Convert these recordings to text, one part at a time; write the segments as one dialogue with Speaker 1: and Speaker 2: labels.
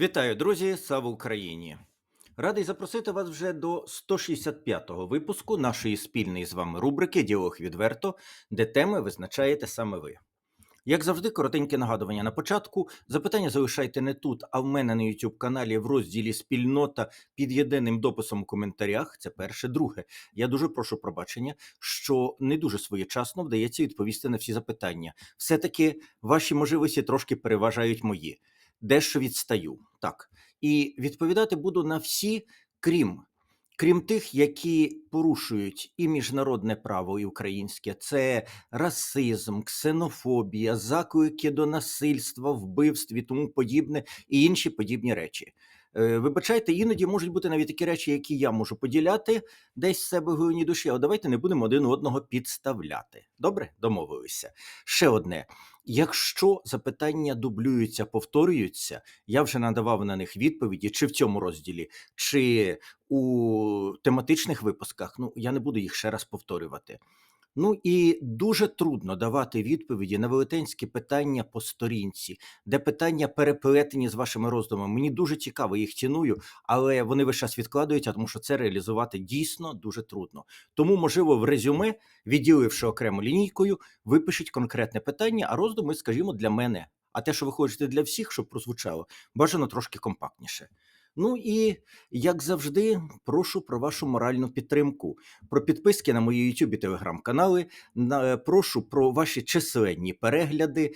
Speaker 1: Вітаю, друзі! Слава Україні! Радий запросити вас вже до 165-го випуску нашої спільної з вами рубрики Діалог відверто, де теми визначаєте саме ви. Як завжди, коротеньке нагадування на початку. Запитання залишайте не тут, а в мене на YouTube каналі в розділі Спільнота під єдиним дописом у коментарях. Це перше. Друге, я дуже прошу пробачення, що не дуже своєчасно вдається відповісти на всі запитання. Все-таки ваші можливості трошки переважають мої дещо відстаю. Так. І відповідати буду на всі, крім крім тих, які порушують і міжнародне право, і українське, це расизм, ксенофобія, заклики до насильства, вбивств і тому подібне, і інші подібні речі. Е, Вибачайте, іноді можуть бути навіть такі речі, які я можу поділяти десь в себе глибині душі, але давайте не будемо один одного підставляти. Добре, домовилися. Ще одне. Якщо запитання дублюються, повторюються, я вже надавав на них відповіді, чи в цьому розділі, чи у тематичних випусках. Ну я не буду їх ще раз повторювати. Ну і дуже трудно давати відповіді на велетенські питання по сторінці, де питання переплетені з вашими роздумами. Мені дуже цікаво, їх ціную, але вони весь час відкладаються, тому що це реалізувати дійсно дуже трудно. Тому, можливо, в резюме, відділивши окремо лінійкою, випишіть конкретне питання, а роздуми, скажімо, для мене. А те, що ви хочете для всіх, щоб прозвучало, бажано трошки компактніше. Ну і як завжди, прошу про вашу моральну підтримку, про підписки на мої YouTube і телеграм-канали. Прошу про ваші численні перегляди.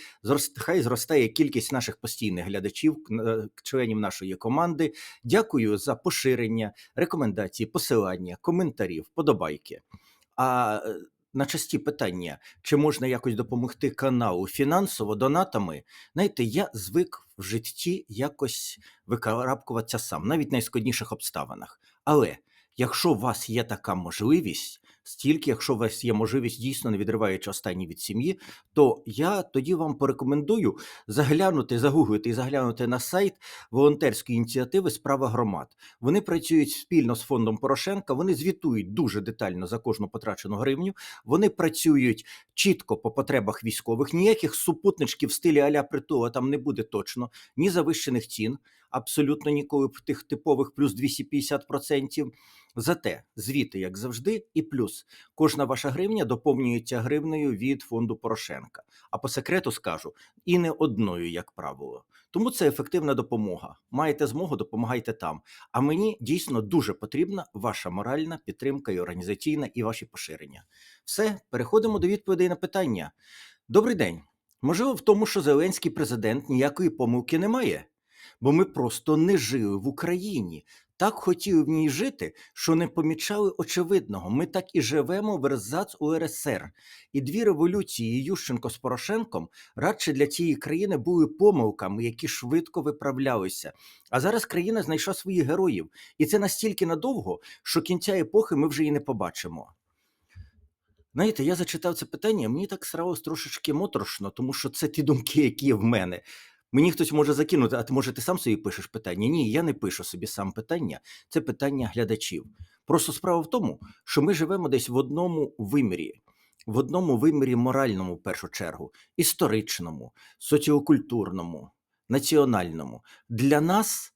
Speaker 1: Хай зростає кількість наших постійних глядачів, е, членів нашої команди. Дякую за поширення, рекомендації, посилання, коментарі, вподобайки. А е, на часті питання, чи можна якось допомогти каналу фінансово донатами, знаєте, я звик в житті якось викарабкуватися сам, навіть в найскладніших обставинах. Але якщо у вас є така можливість, стільки, якщо у вас є можливість дійсно не відриваючи останні від сім'ї, то я тоді вам порекомендую заглянути, загуглити і заглянути на сайт волонтерської ініціативи Справа громад. Вони працюють спільно з фондом Порошенка. Вони звітують дуже детально за кожну потрачену гривню. Вони працюють чітко по потребах військових. Ніяких супутничків в стилі аля притула там не буде точно, ні завищених цін. Абсолютно ніколи в тих типових плюс 250%. Зате звіти, як завжди, і плюс кожна ваша гривня доповнюється гривнею від фонду Порошенка. А по секрету скажу, і не одною, як правило. Тому це ефективна допомога. Маєте змогу, допомагайте там. А мені дійсно дуже потрібна ваша моральна підтримка і організаційна, і ваші поширення. Все, переходимо до відповідей на питання. Добрий день. Можливо, в тому, що Зеленський президент ніякої помилки не має, бо ми просто не жили в Україні. Так хотіли в ній жити, що не помічали очевидного. Ми так і живемо в ерзац УРСР. І дві революції Ющенко з Порошенком радше для цієї країни були помилками, які швидко виправлялися. А зараз країна знайшла своїх героїв, і це настільки надовго, що кінця епохи ми вже і не побачимо. Знаєте, я зачитав це питання, мені так сралось трошечки моторошно, тому що це ті думки, які є в мене. Мені хтось може закинути, а ти може ти сам собі пишеш питання? Ні, я не пишу собі сам питання, це питання глядачів. Просто справа в тому, що ми живемо десь в одному вимірі, в одному вимірі моральному, в першу чергу, історичному, соціокультурному, національному. Для нас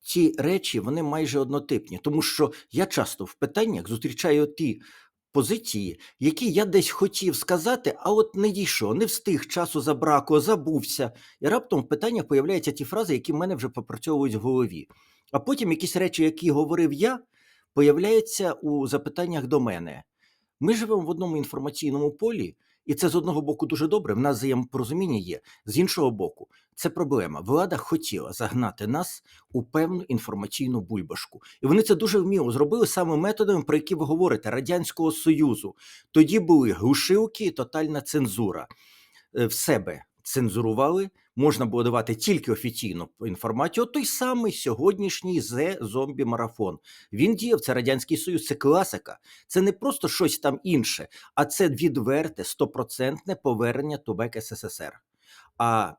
Speaker 1: ці речі вони майже однотипні, тому що я часто в питаннях зустрічаю ті позиції, які я десь хотів сказати, а от не дійшов, не встиг часу забраку, забувся. І раптом в питаннях появляються ті фрази, які в мене вже попрацьовують в голові. А потім якісь речі, які говорив я, появляються у запитаннях до мене. Ми живемо в одному інформаційному полі, і це з одного боку дуже добре. В нас взаємопорозуміння є. З іншого боку, це проблема. Влада хотіла загнати нас у певну інформаційну бульбашку. І вони це дуже вміло зробили саме методами, про які ви говорите, Радянського Союзу. Тоді були глушилки і тотальна цензура. Е, В себе цензурували, можна було давати тільки офіційну інформацію. От той самий сьогоднішній зе зомбі марафон. Він діяв, це Радянський Союз, це класика. Це не просто щось там інше, а це відверте, стопроцентне повернення Тубек СССР. А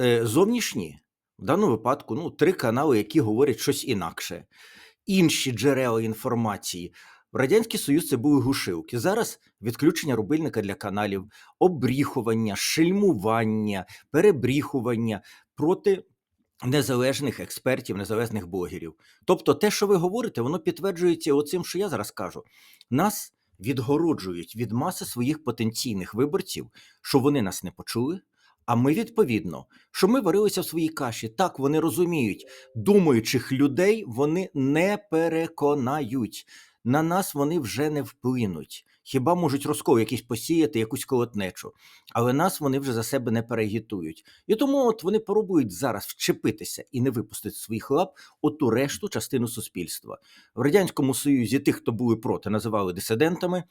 Speaker 1: е, зовнішні, в даному випадку, ну, три канали, які говорять щось інакше. Інші джерела інформації. В Радянський Союз це були глушилки. Зараз відключення рубильника для каналів, обріхування, шельмування, перебріхування проти незалежних експертів, незалежних блогерів. Тобто, те, що ви говорите, воно підтверджується оцим, що я зараз кажу. Нас відгороджують від маси своїх потенційних виборців, що вони нас не почули. А ми відповідно, що ми варилися в своїй каші. Так вони розуміють, думаючих людей вони не переконають. На нас вони вже не вплинуть. Хіба можуть розкол якийсь посіяти, якусь колотнечу, але нас вони вже за себе не переагітують. І тому от вони пробують зараз вчепитися і не випустити своїх лап оту решту частину суспільства. В Радянському Союзі тих, хто були проти, називали дисидентами.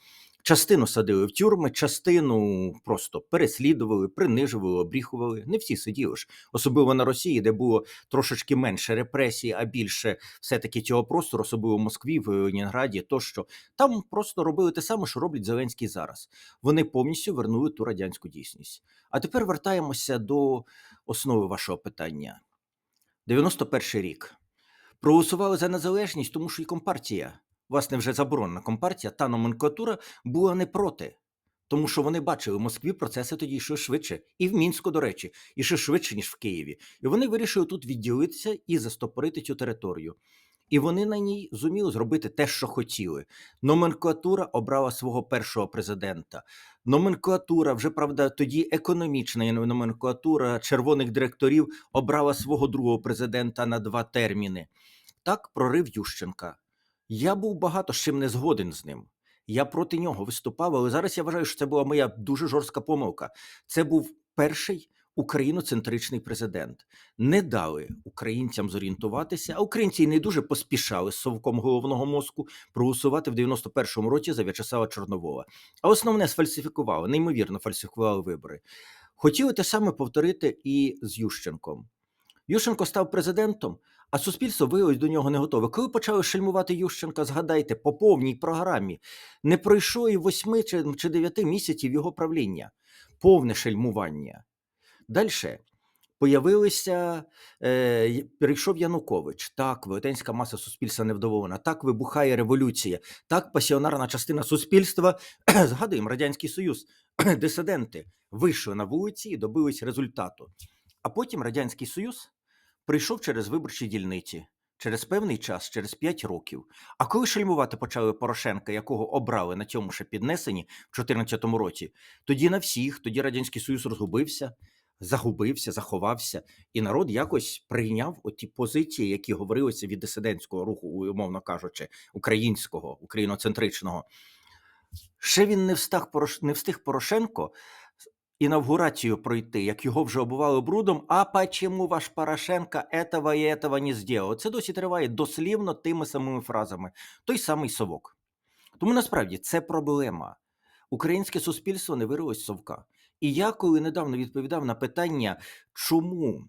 Speaker 1: Частину садили в тюрми, частину просто переслідували, принижували, обріхували. Не всі сиділи ж, особливо на Росії, де було трошечки менше репресій, а більше все-таки цього простору, особливо в Москві, в Ленінграді, тощо там просто робили те саме, що роблять Зеленський зараз. Вони повністю вернули ту радянську дійсність. А тепер вертаємося до основи вашого питання. 91 рік. Проголосували за незалежність, тому що і компартія, власне, вже заборонена компартія, та номенклатура була не проти. Тому що вони бачили, в Москві процеси тоді йшли швидше, і в Мінську, до речі, йшли швидше, ніж в Києві. І вони вирішили тут відділитися і застопорити цю територію. І вони на ній зуміли зробити те, що хотіли. Номенклатура обрала свого першого президента. Номенклатура, вже правда, тоді економічна номенклатура червоних директорів обрала свого другого президента на два терміни. Так прорив Ющенка. Я був багато з чим не згоден з ним. Я проти нього виступав, але зараз я вважаю, що це була моя дуже жорстка помилка. Це був перший україноцентричний президент. Не дали українцям зорієнтуватися, а українці не дуже поспішали з совком головного мозку проголосувати в 91-му році за В'ячеслава Чорновола. А основне сфальсифікували, неймовірно фальсифікували вибори. Хотіли те саме повторити і з Ющенком. Ющенко став президентом, а суспільство виявилось до нього не готове. Коли почали шельмувати Ющенка, згадайте, по повній програмі не пройшло і восьми чи, дев'яти місяців його правління, повне шельмування. Далі появилися, е, перейшов Янукович. Так, велетенська маса суспільства невдоволена. Так вибухає революція. Так, пасіонарна частина суспільства, згадуємо Радянський Союз, дисиденти вийшли на вулиці і добились результату. А потім Радянський Союз прийшов через виборчі дільниці. Через певний час, через 5 років. А коли шельмувати почали Порошенка, якого обрали на цьому ще піднесенні в 2014 році, тоді на всіх, тоді Радянський Союз розгубився, загубився, заховався, і народ якось прийняв оті позиції, які говорилися від дисидентського руху, умовно кажучи, українського, україноцентричного. Ще він не встиг, не встиг Порошенко інавгурацію пройти, як його вже обували брудом. А почему ваш Порошенко этого і этого не зробив? Це досі триває дослівно тими самими фразами. Той самий совок. Тому насправді це проблема. Українське суспільство не вирилось совка. І я, коли недавно відповідав на питання, чому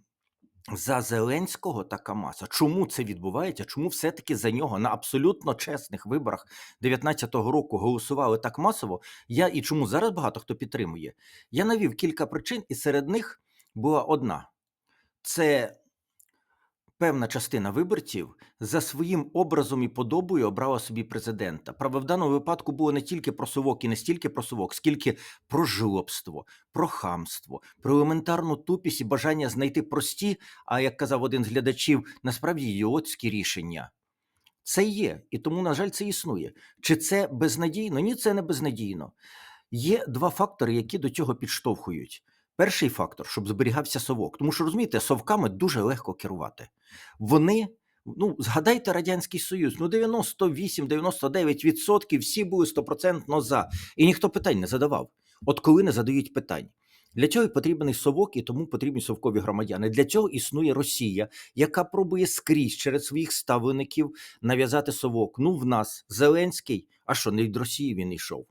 Speaker 1: за Зеленського така маса, чому це відбувається, чому все-таки за нього на абсолютно чесних виборах 19-го року голосували так масово, я і чому зараз багато хто підтримує, я навів кілька причин, і серед них була одна: це певна частина виборців за своїм образом і подобою обрала собі президента. Правда, в даному випадку було не тільки про совок і не стільки про совок, скільки про жлобство, про хамство, про елементарну тупість і бажання знайти прості, а як казав один з глядачів, насправді ідіотські рішення. Це є, і тому, на жаль, це існує. Чи це безнадійно? Ні, це не безнадійно. Є два фактори, які до цього підштовхують. Перший фактор, щоб зберігався совок. Тому що розумієте, совками дуже легко керувати. Вони, ну, згадайте Радянський Союз, ну 98-99% всі були стопроцентно за. І ніхто питань не задавав. От коли не задають питань. Для цього потрібен совок, і тому потрібні совкові громадяни. Для цього існує Росія, яка пробує скрізь через своїх ставлеників нав'язати совок. Ну, в нас Зеленський, а що не від Росії він йшов?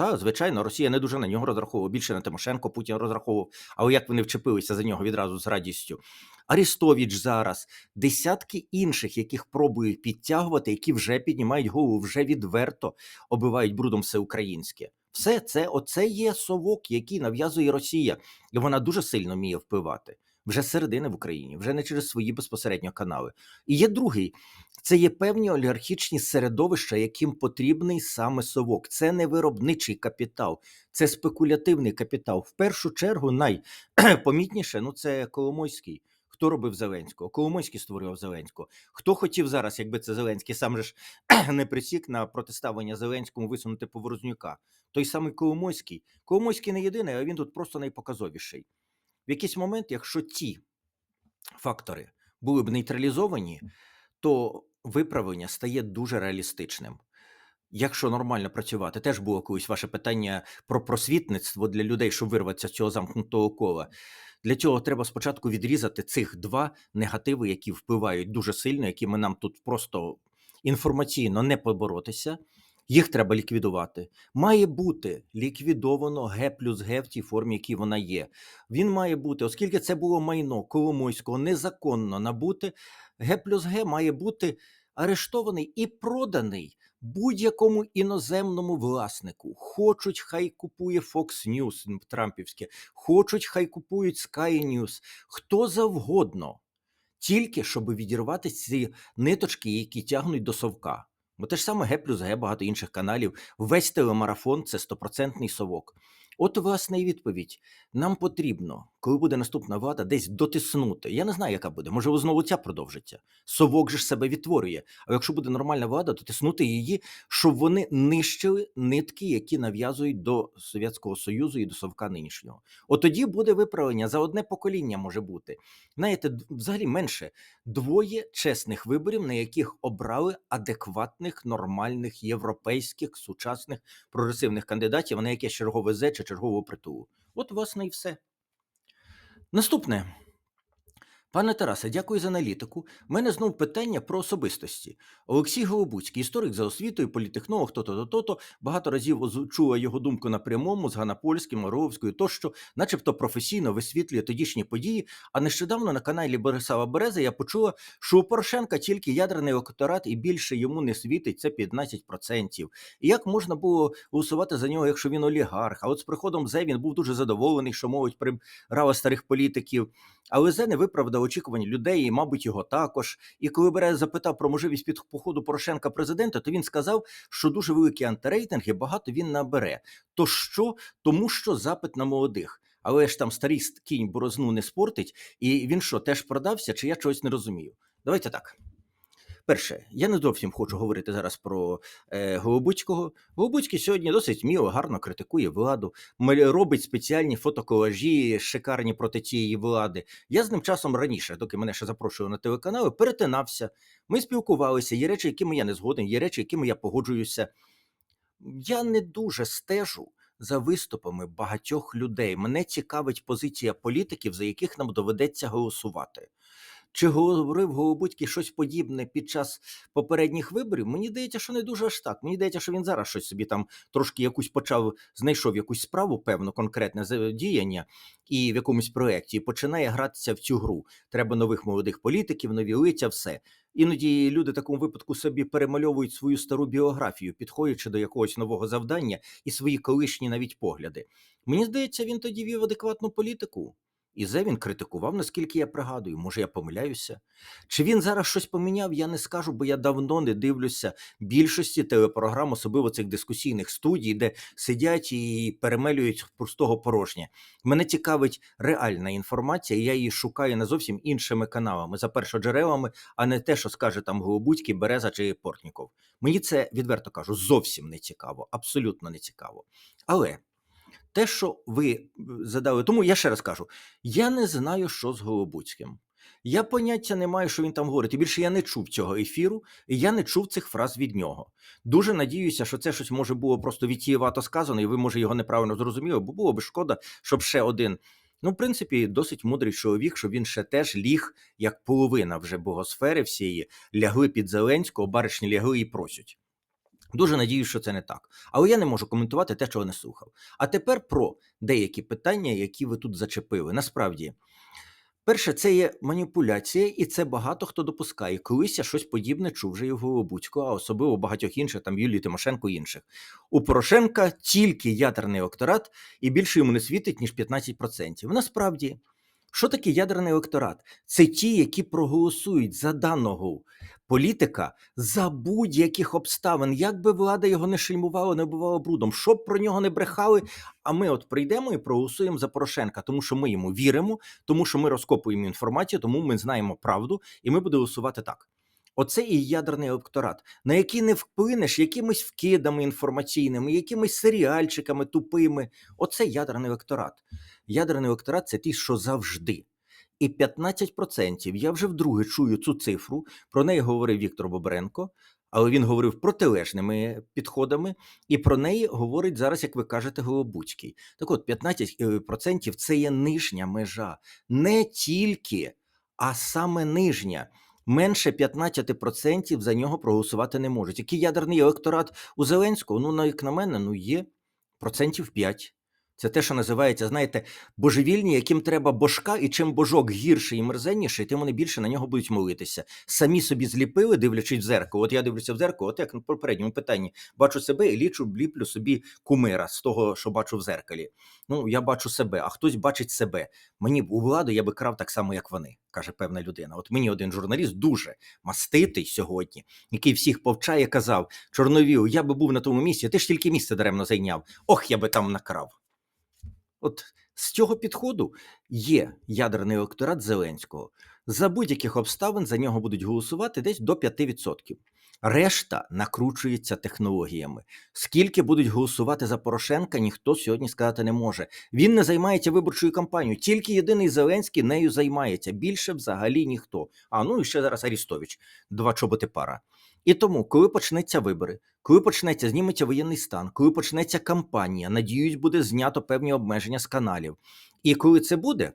Speaker 1: Та, звичайно, Росія не дуже на нього розраховувала. Більше на Тимошенко Путін розраховував. Але як вони вчепилися за нього відразу з радістю? Арістович зараз, десятки інших, яких пробують підтягувати, які вже піднімають голову, вже відверто оббивають брудом все українське. Все це оце є совок, який нав'язує Росія, і вона дуже сильно вміє впливати. Вже середини в Україні, вже не через свої безпосередньо канали. І є другий це є певні олігархічні середовища, яким потрібний саме совок. Це не виробничий капітал, це спекулятивний капітал. В першу чергу найпомітніше ну це Коломойський. Хто робив Зеленського? Коломойський створював Зеленського. Хто хотів зараз, якби це Зеленський сам же ж не присік на протиставлення Зеленському висунути Поворознюка? Той самий Коломойський. Коломойський не єдиний, а він тут просто найпоказовіший. В якийсь момент, якщо ті фактори були б нейтралізовані, то виправлення стає дуже реалістичним. Якщо нормально працювати, теж було колись ваше питання про просвітництво для людей, щоб вирватися з цього замкнутого кола. Для цього треба спочатку відрізати цих два негативи, які впливають дуже сильно, якими нам тут просто інформаційно не поборотися. Їх треба ліквідувати. Має бути ліквідовано Г плюс Г в тій формі, якій вона є. Він має бути, оскільки це було майно Коломойського незаконно набути, Г плюс Г має бути арештований і проданий будь-якому іноземному власнику. Хочуть, хай купує Fox News Трампівське, хочуть, хай купують Sky News, хто завгодно, тільки щоб відірвати ці ниточки, які тягнуть до совка. Бо те ж саме Г плюс Г, багато інших каналів. Весь телемарафон це стопроцентний совок. От, власне, і відповідь. Нам потрібно, коли буде наступна влада, десь дотиснути. Я не знаю, яка буде. Може, знову ця продовжиться. Совок же ж себе відтворює. А якщо буде нормальна влада, то тиснути її, щоб вони нищили нитки, які нав'язують до Совєтського Союзу і до совка нинішнього. От тоді буде виправлення за одне покоління може бути. Знаєте, взагалі менше двоє чесних виборів, на яких обрали адекватних, нормальних, європейських, сучасних прогресивних кандидатів, а не якесь чергове зе чи чергову притулу. От, власне, і все. Наступне. Пане Тарасе, дякую за аналітику. У мене знов питання про особистості. Олексій Голобуцький, історик за освітою, політехнолог, то-то, то-то, багато разів чула його думку на прямому з Ганапольським, Орловською тощо, начебто професійно висвітлює тодішні події. А нещодавно на каналі Борислава Берези я почула, що у Порошенка тільки ядерний електорат і більше йому не світить це 15%. І як можна було голосувати за нього, якщо він олігарх? А от з приходом Зе він був дуже задоволений, що мовить прибрала старих політиків. Але Зе не виправдав очікувань людей, і, мабуть, його також. І коли Берез запитав про можливість під походу Порошенка президента, то він сказав, що дуже великі антирейтинги, багато він набере. То що? Тому що запит на молодих. Але ж там старий ст- кінь борозну не спортить, і він що, теж продався, чи я чогось не розумію? Давайте так. Перше, я не зовсім хочу говорити зараз про е, Голобуцького. Голобуцький сьогодні досить міло, гарно критикує владу, робить спеціальні фотоколажі, шикарні проти цієї влади. Я з ним часом раніше, доки мене ще запрошували на телеканали, перетинався. Ми спілкувалися. Є речі, якими я не згоден, є речі, якими я погоджуюся. Я не дуже стежу за виступами багатьох людей. Мене цікавить позиція політиків, за яких нам доведеться голосувати. Чи говорив Голобудький щось подібне під час попередніх виборів? Мені здається, що не дуже аж так. Мені здається, що він зараз щось собі там трошки якусь почав, знайшов якусь справу, певно, конкретне діяння і в якомусь проєкті, і починає гратися в цю гру. Треба нових молодих політиків, нові лиця, все. Іноді люди в такому випадку собі перемальовують свою стару біографію, підходячи до якогось нового завдання і свої колишні навіть погляди. Мені здається, він тоді вів адекватну політику. І Зе він критикував, наскільки я пригадую, може я помиляюся. Чи він зараз щось поміняв, я не скажу, бо я давно не дивлюся більшості телепрограм, особливо цих дискусійних студій, де сидять і перемелюють пустого порожнє. Мене цікавить реальна інформація, і я її шукаю не зовсім іншими каналами, за першоджерелами, а не те, що скаже там Голобудький, Береза чи Портніков. Мені це відверто кажу, зовсім не цікаво, абсолютно не цікаво. Але те, що ви е, задали, тому я ще раз кажу: я не знаю, що з Голобуцьким. Я поняття не маю, що він там говорить. І більше я не чув цього ефіру, і я не чув цих фраз від нього. Дуже надіюся, що це щось може було просто відтієвато сказано, і ви, може, його неправильно зрозуміли, бо було б шкода, щоб ще один. Ну, в принципі, досить мудрий чоловік, що він ще теж ліг, як половина вже богосфери всієї, лягли під Зеленського, баришні лягли і просять. Дуже надіюсь, що це не так. Але я не можу коментувати те, чого не слухав. А тепер про деякі питання, які ви тут зачепили. Насправді, перше, це є маніпуляція, і це багато хто допускає. Колись я щось подібне чув вже і в Голобуцького, а особливо багатьох інших, там Юлії Тимошенко і інших. У Порошенка тільки ядерний електорат, і більше йому не світить, ніж 15%. Насправді, Що таке ядерний електорат? Це ті, які проголосують за даного політика за будь-яких обставин, як би влада його не шельмувала, не бувала брудом, щоб про нього не брехали. А ми от прийдемо і проголосуємо за Порошенка, тому що ми йому віримо, тому що ми розкопуємо інформацію, тому ми знаємо правду, і ми будемо голосувати так. Оце і ядерний електорат, на який не вплинеш якимись вкидами інформаційними, якимись серіальчиками тупими. Оце ядерний електорат. Ядерний електорат це ті, що завжди. І 15%, я вже вдруге чую цю цифру, про неї говорив Віктор Бобренко, але він говорив протилежними підходами, і про неї говорить зараз, як ви кажете, Голобуцький. Так от, 15% це є нижня межа, не тільки, а саме нижня. Менше 15% за нього проголосувати не можуть. Який ядерний електорат у Зеленського? Ну, як на мене, ну є процентів 5. Це те, що називається, знаєте, божевільні, яким треба божка, і чим божок гірший і мерзенніший, тим вони більше на нього будуть молитися. Самі собі зліпили, дивлячись в зеркало. От я дивлюся в зеркало, от як на попередньому питанні бачу себе і лічу, ліплю собі кумира з того, що бачу в зеркалі. Ну, я бачу себе, а хтось бачить себе. Мені б у владу я би крав так само, як вони, каже певна людина. От мені один журналіст дуже маститий сьогодні, який всіх повчає, казав: Чорновіл, я би був на тому місці, ти ж тільки місце даремно зайняв. Ох, я би там накрав. От з цього підходу є ядерний електорат Зеленського. За будь-яких обставин за нього будуть голосувати десь до 5%. Решта накручується технологіями. Скільки будуть голосувати за Порошенка, ніхто сьогодні сказати не може. Він не займається виборчою кампанією. Тільки єдиний Зеленський нею займається. Більше взагалі ніхто. А ну і ще зараз Арістович, два чоботи пара. І тому, коли почнеться вибори, коли почнеться зніметься воєнний стан, коли почнеться кампанія, надіюсь, буде знято певні обмеження з каналів. І коли це буде,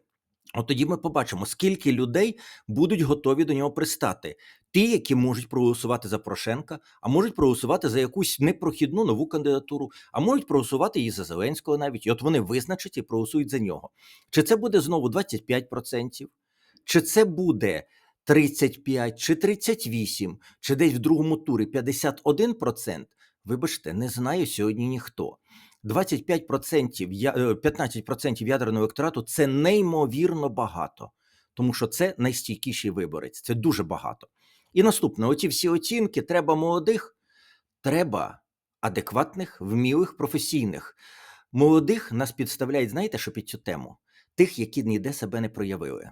Speaker 1: от тоді ми побачимо, скільки людей будуть готові до нього пристати. Ті, які можуть проголосувати за Порошенка, а можуть проголосувати за якусь непрохідну нову кандидатуру, а можуть проголосувати і за Зеленського навіть. І от вони визначать і проголосують за нього. Чи це буде знову 25%, чи це буде 35, чи 38, чи десь в другому турі 51%, вибачте, не знає сьогодні ніхто. 25%, е, 15% ядерного електорату це неймовірно багато, тому що це найстійкіший виборець, це дуже багато. І наступне: оці всі оцінки треба молодих, треба адекватних, вмілих, професійних. Молодих нас підставляють, знаєте, що під цю тему? Тих, які ніде себе не проявили.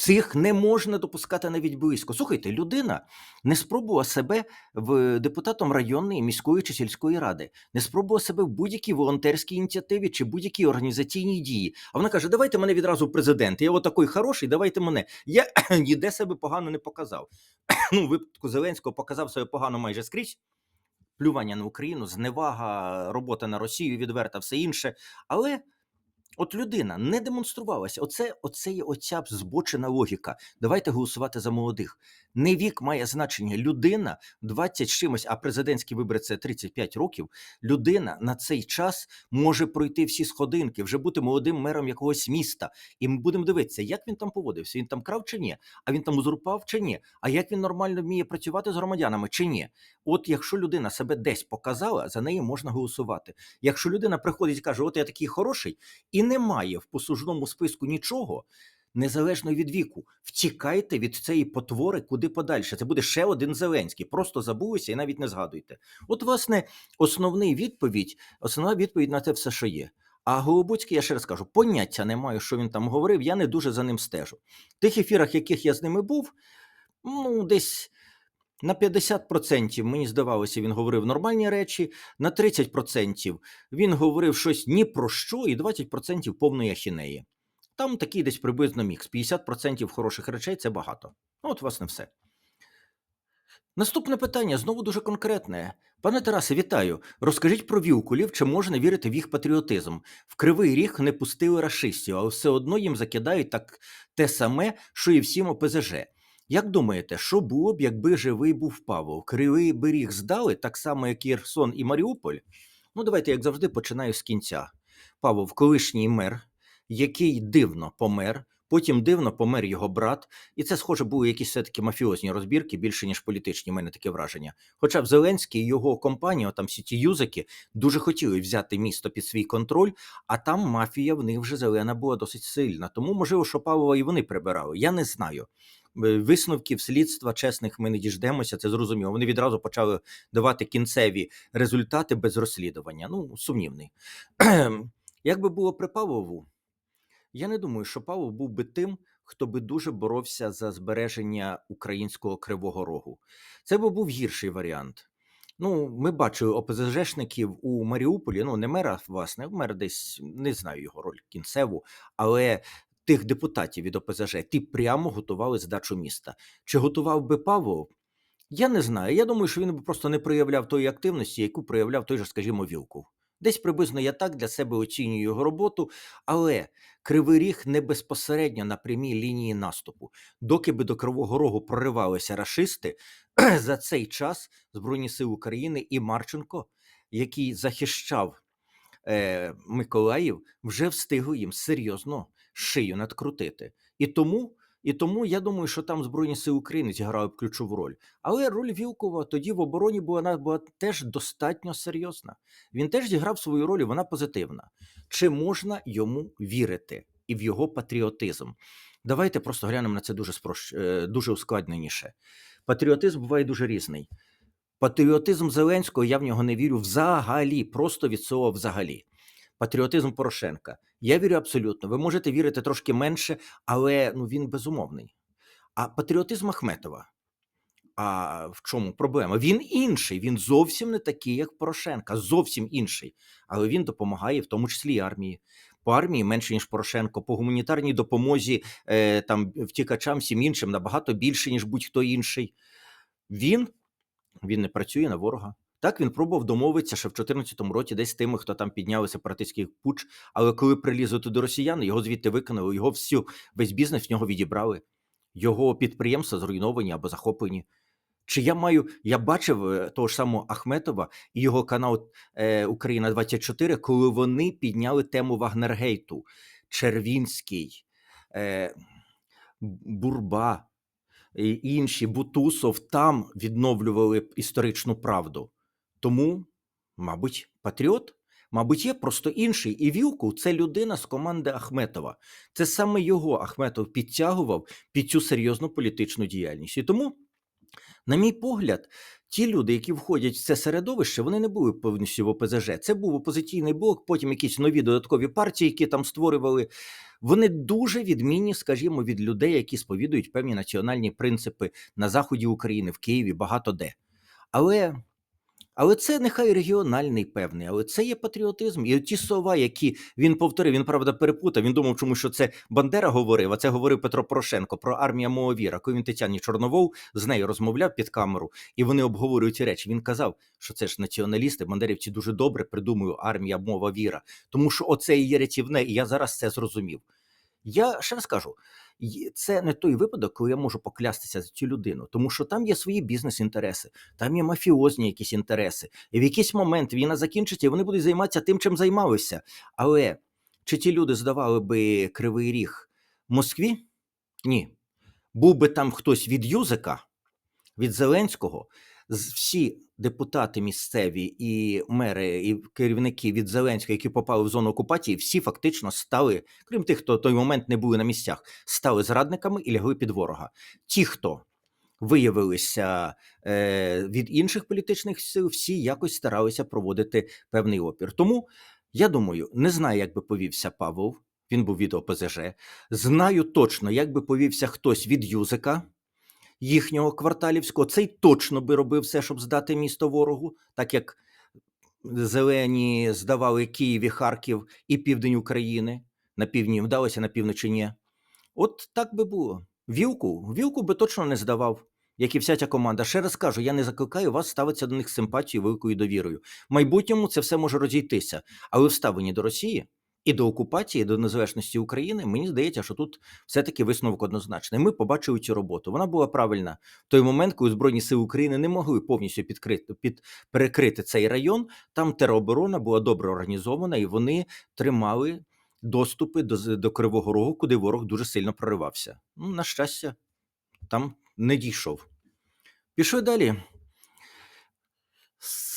Speaker 1: Цих не можна допускати навіть близько. Слухайте, людина не спробувала себе в депутатом районної, міської чи сільської ради, не спробувала себе в будь-якій волонтерській ініціативі чи будь-якій організаційній дії. А вона каже: давайте мене відразу в президент. Я отакий хороший, давайте мене. Я ніде себе погано не показав. Ну, випадку Зеленського показав себе погано майже скрізь. Плювання на Україну, зневага, робота на Росію, відверта, все інше. Але От людина не демонструвалася. Оце, оце є оця збочена логіка. Давайте голосувати за молодих. Не вік має значення. Людина 20 з чимось, а президентські вибори це 35 років. Людина на цей час може пройти всі сходинки, вже бути молодим мером якогось міста. І ми будемо дивитися, як він там поводився. Він там крав чи ні? А він там узурпав чи ні? А як він нормально вміє працювати з громадянами чи ні? От якщо людина себе десь показала, за неї можна голосувати. Якщо людина приходить і каже, от я такий хороший, і немає в послужному списку нічого. Незалежно від віку, втікайте від цієї потвори куди подальше. Це буде ще один Зеленський. Просто забулися і навіть не згадуйте. От, власне, основний відповідь, основна відповідь на це все, що є. А Голобуцький, я ще раз кажу, поняття не маю, що він там говорив. Я не дуже за ним стежу. В тих ефірах, яких я з ними був, ну десь. На 50% мені здавалося, він говорив нормальні речі. На 30% він говорив щось ні про що, і 20% повної ахінеї. Там такий десь приблизно мікс. 50% хороших речей це багато. Ну, от, власне, все. Наступне питання знову дуже конкретне. Пане Тарасе, вітаю. Розкажіть про вілкулів, чи можна вірити в їх патріотизм. В кривий ріг не пустили рашистів, але все одно їм закидають так те саме, що і всім ОПЗЖ. Як думаєте, що було б, якби живий був Павло? Кривий би ріг здали, так само, як і Херсон і Маріуполь? Ну, давайте, як завжди, починаю з кінця. Павлов, колишній мер, який дивно помер, Потім дивно помер його брат, і це, схоже, були якісь все-таки мафіозні розбірки більше, ніж політичні, в мене таке враження. Хоча б Зеленський і його компанія, там всі ті юзики, дуже хотіли взяти місто під свій контроль, а там мафія в них вже зелена була досить сильна. Тому, можливо, що Павлова і вони прибирали. Я не знаю. Е, Висновків слідства чесних ми не діждемося, це зрозуміло. Вони відразу почали давати кінцеві результати без розслідування. Ну, сумнівний. Як би було при Павлову, я не думаю, що Павлов був би тим, хто би дуже боровся за збереження українського кривого рогу. Це би був гірший варіант. Ну, ми бачили ОПЗЖшників у Маріуполі, ну не мера, власне, мер десь не знаю його роль кінцеву, але тих депутатів від ОПЗЖ ті прямо готували здачу міста. Чи готував би Павлов? Я не знаю. Я думаю, що він би просто не проявляв тої активності, яку проявляв той же, скажімо, Вілков. Десь приблизно я так для себе оцінюю його роботу, але Кривий Ріг не безпосередньо на прямій лінії наступу. Доки би до Кривого Рогу проривалися рашисти, за цей час Збройні Сили України і Марченко, який захищав е, Миколаїв, вже встигли їм серйозно шию надкрутити. І тому, і тому я думаю, що там Збройні Сили України зіграли б ключову роль. Але роль Вілкова тоді в обороні була, була теж достатньо серйозна. Він теж зіграв свою роль, і вона позитивна. Чи можна йому вірити і в його патріотизм? Давайте просто глянемо на це дуже спрощ... е, дуже ускладненіше. Патріотизм буває дуже різний. Патріотизм Зеленського я в нього не вірю взагалі, просто від слова взагалі. Патріотизм Порошенка. Я вірю абсолютно. Ви можете вірити трошки менше, але ну він безумовний. А патріотизм Ахметова. А в чому проблема? Він інший, він зовсім не такий, як Порошенка, зовсім інший. Але він допомагає, в тому числі і армії. По армії менше, ніж Порошенко, по гуманітарній допомозі е, там втікачам, всім іншим набагато більше, ніж будь-хто інший. Він, він не працює на ворога. Так, він пробував домовитися ще в 2014 році десь з тими, хто там підняли сепаратистський пуч, але коли прилізли туди росіяни, його звідти виконали, його всю, весь бізнес в нього відібрали. Його підприємства зруйновані або захоплені. Чи я маю, я бачив е, того ж самого Ахметова і його канал е, Україна 24 коли вони підняли тему Вагнергейту, Червінський, е, Бурба і інші, Бутусов там відновлювали історичну правду. Тому, мабуть, патріот, мабуть, є просто інший. І Вілкул – це людина з команди Ахметова. Це саме його Ахметов підтягував під цю серйозну політичну діяльність. І тому. На мій погляд, ті люди, які входять в це середовище, вони не були повністю в ОПЗЖ. Це був опозиційний блок, потім якісь нові додаткові партії, які там створювали. Вони дуже відмінні, скажімо, від людей, які сповідують певні національні принципи на заході України, в Києві, багато де. Але. Але це нехай регіональний певний, але це є патріотизм. І ті слова, які він повторив, він правда перепутав. Він думав, чому що це Бандера говорив, а це говорив Петро Порошенко про армія мого віра. Коли він Тетяні Чорновол з нею розмовляв під камеру, і вони обговорюють ці речі. Він казав, що це ж націоналісти, бандерівці дуже добре придумують армія мова віра, тому що оце і є рятівне, і я зараз це зрозумів. Я ще раз кажу, це не той випадок, коли я можу поклястися за цю людину, тому що там є свої бізнес-інтереси, там є мафіозні якісь інтереси. І в якийсь момент війна закінчиться, і вони будуть займатися тим, чим займалися. Але чи ті люди здавали би кривий ріг Москві? Ні. Був би там хтось від Юзика, від Зеленського, всі депутати місцеві і мери, і керівники від Зеленського, які попали в зону окупації, всі фактично стали, крім тих, хто в той момент не були на місцях, стали зрадниками і лягли під ворога. Ті, хто виявилися е, від інших політичних сил, всі якось старалися проводити певний опір. Тому я думаю, не знаю, як би повівся Павлов. Він був від ОПЗЖ. Знаю точно, як би повівся хтось від Юзика, їхнього кварталівського. Цей точно би робив все, щоб здати місто ворогу, так як зелені здавали Київ і Харків і південь України. На півдні вдалося, на півночі ні. От так би було. Вілку, вілку би точно не здавав, як і вся ця команда. Ще раз кажу, я не закликаю вас ставитися до них симпатією, великою довірою. В майбутньому це все може розійтися, але в до Росії і до окупації, і до незалежності України, мені здається, що тут все-таки висновок однозначний. Ми побачили цю роботу. Вона була правильна в той момент, коли Збройні сили України не могли повністю підкрити, під, перекрити цей район. Там тероборона була добре організована, і вони тримали доступи до, до Кривого Рогу, куди ворог дуже сильно проривався. Ну, на щастя, там не дійшов. Пішов далі.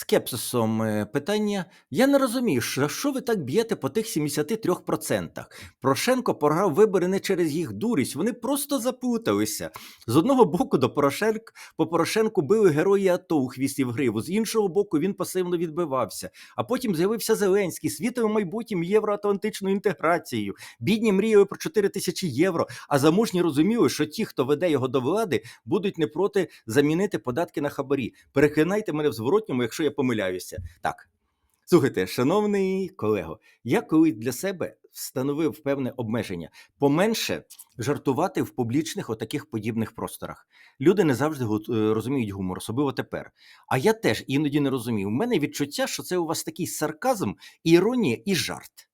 Speaker 1: Скепсисом е, питання. Я не розумію, що, ви так б'єте по тих 73%? Порошенко програв вибори не через їх дурість, вони просто заплуталися. З одного боку, до Порошенк, по Порошенку били герої АТО у хвісті в гриву, з іншого боку, він пасивно відбивався. А потім з'явився Зеленський, світовим майбутнім євроатлантичною інтеграцією. Бідні мріяли про 4 тисячі євро, а заможні розуміли, що ті, хто веде його до влади, будуть не проти замінити податки на хабарі. Переконайте мене в зворотньому, якщо я помиляюся. Так. Слухайте, шановний колего, я коли для себе встановив певне обмеження поменше жартувати в публічних отаких подібних просторах. Люди не завжди е, розуміють гумор, особливо тепер. А я теж іноді не розумію. У мене відчуття, що це у вас такий сарказм, іронія і жарт.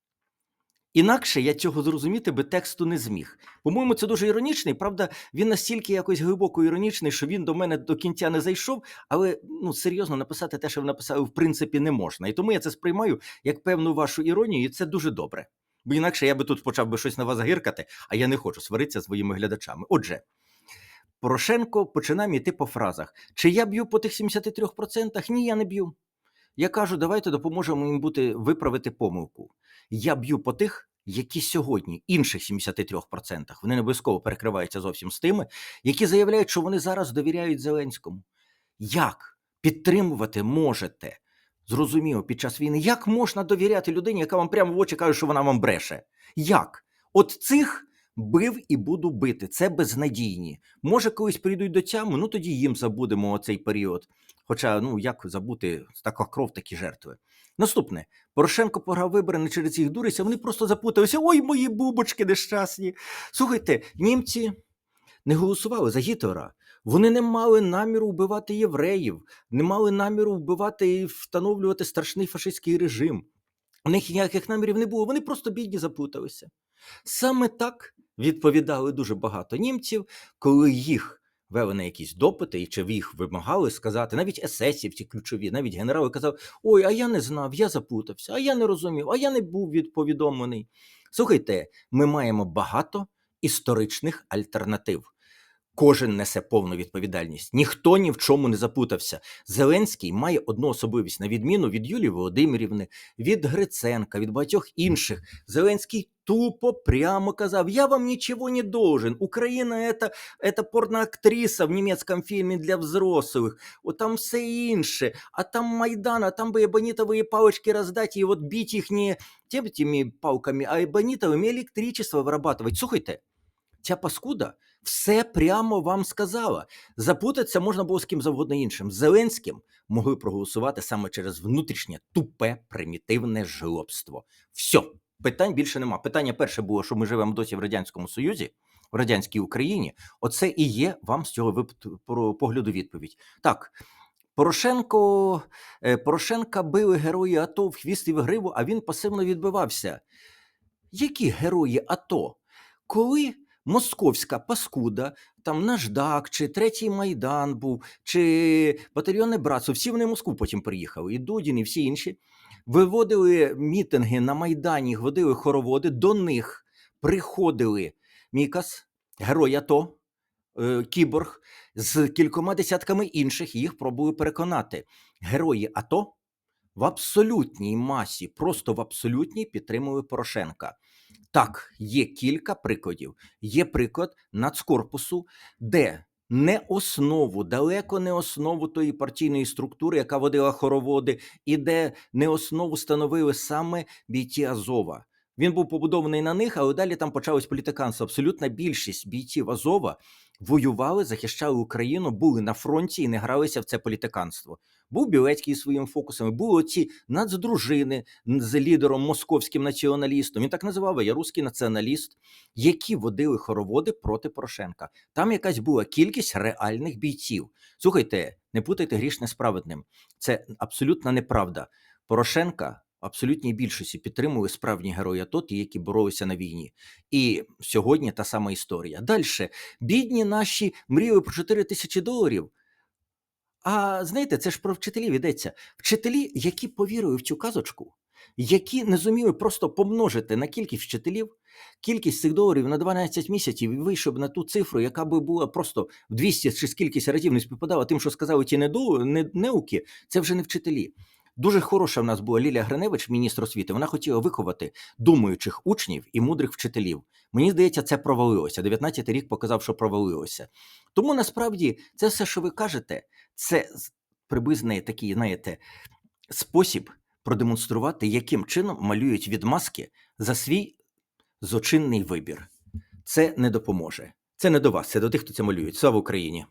Speaker 1: Інакше я цього зрозуміти би тексту не зміг. По-моєму, це дуже іронічний. Правда, він настільки якось глибоко іронічний, що він до мене до кінця не зайшов, але ну серйозно написати те, що ви написали, в принципі, не можна. І тому я це сприймаю як певну вашу іронію, і це дуже добре. Бо інакше я би тут почав би щось на вас гиркати, а я не хочу сваритися зі своїми глядачами. Отже, Порошенко починає йти по фразах: чи я б'ю по тих 73%? Ні, я не б'ю. Я кажу, давайте допоможемо їм бути виправити помилку. Я б'ю по тих, які сьогодні інших 73%. Вони не обов'язково перекриваються зовсім з тими, які заявляють, що вони зараз довіряють Зеленському. Як підтримувати можете? Зрозуміло, під час війни, як можна довіряти людині, яка вам прямо в очі каже, що вона вам бреше? Як? От цих бив і буду бити. Це безнадійні. Може, колись прийдуть до тями, ну тоді їм забудемо оцей період. Хоча, ну як забути така кров, такі жертви. Наступне Порошенко програв вибори не через їх дурість, а вони просто запуталися. Ой, мої бубочки нещасні. Слухайте, німці не голосували за Гітлера. Вони не мали наміру вбивати євреїв, не мали наміру вбивати і встановлювати страшний фашистський режим. У них ніяких намірів не було, вони просто бідні заплуталися. Саме так відповідали дуже багато німців, коли їх вели на якісь допити, і чи їх вимагали сказати, навіть есесів, ті ключові, навіть генерали казав: Ой, а я не знав, я заплутався, а я не розумів, а я не був відповідомлений. Слухайте, ми маємо багато історичних альтернатив. Кожен несе повну відповідальність. Ніхто ні в чому не запутався. Зеленський має одну особливість, на відміну від Юлії Володимирівни, від Гриценка, від багатьох інших. Зеленський тупо прямо казав: Я вам нічого не должен. Україна это, это порноактриса в німецькому фільмі для взрослих. О, там все інше. А там Майдан, а там би ебанитовые палочки роздати і от бить їх не тем- тими палками, а ебанитовими електричество вирабатывать. Слухайте, ця паскуда все прямо вам сказала. Запутатися можна було з ким завгодно іншим. Зеленським могли проголосувати саме через внутрішнє тупе примітивне жлобство. Все, питань більше нема. Питання перше було, що ми живемо досі в радянському союзі, в радянській Україні. Оце і є вам з цього погляду відповідь. Так. Порошенко, е, Порошенка били герої АТО в хвіст і в гриву, а він пасивно відбивався. Які герої АТО? Коли московська паскуда, там Наждак, чи Третій Майдан був, чи батальйонне братство, всі вони в Москву потім приїхали, і Дудін, і всі інші, виводили мітинги на Майдані, водили хороводи, до них приходили Мікас, герой АТО, е, Кіборг, з кількома десятками інших, їх пробували переконати. Герої АТО в абсолютній масі, просто в абсолютній підтримує Порошенка. Так, є кілька прикладів. Є приклад нацкорпусу, де не основу, далеко не основу тої партійної структури, яка водила хороводи, і де не основу становили саме бійці Азова. Він був побудований на них, але далі там почалось політиканство. Абсолютна більшість бійців Азова воювали, захищали Україну, були на фронті і не гралися в це політиканство. Був Білецький зі своїми фокусами, були оці нацдружини з лідером московським націоналістом. Він так називав я русський націоналіст, які водили хороводи проти Порошенка. Там якась була кількість реальних бійців. Слухайте, не путайте грішне з праведним. Це абсолютна неправда. Порошенка. Абсолютній більшості підтримували справжні герої АТО, ті, які боролися на війні. І сьогодні та сама історія. Далі, бідні наші мріяли про 4 тисячі доларів. А знаєте, це ж про вчителів йдеться. Вчителі, які повірили в цю казочку, які не зуміли просто помножити на кількість вчителів, кількість цих доларів на 12 місяців і вийшов на ту цифру, яка би була просто в 200 чи скількись разів не співпадала тим, що сказали ті недо- не- неуки, це вже не вчителі. Дуже хороша в нас була Лілія Гриневич, міністр освіти. Вона хотіла виховати думаючих учнів і мудрих вчителів. Мені здається, це провалилося. 19-й рік показав, що провалилося. Тому насправді це все, що ви кажете, це приблизно такий, знаєте, спосіб продемонструвати, яким чином малюють відмазки за свій злочинний вибір. Це не допоможе. Це не до вас, це до тих, хто це малюють. Слава Україні!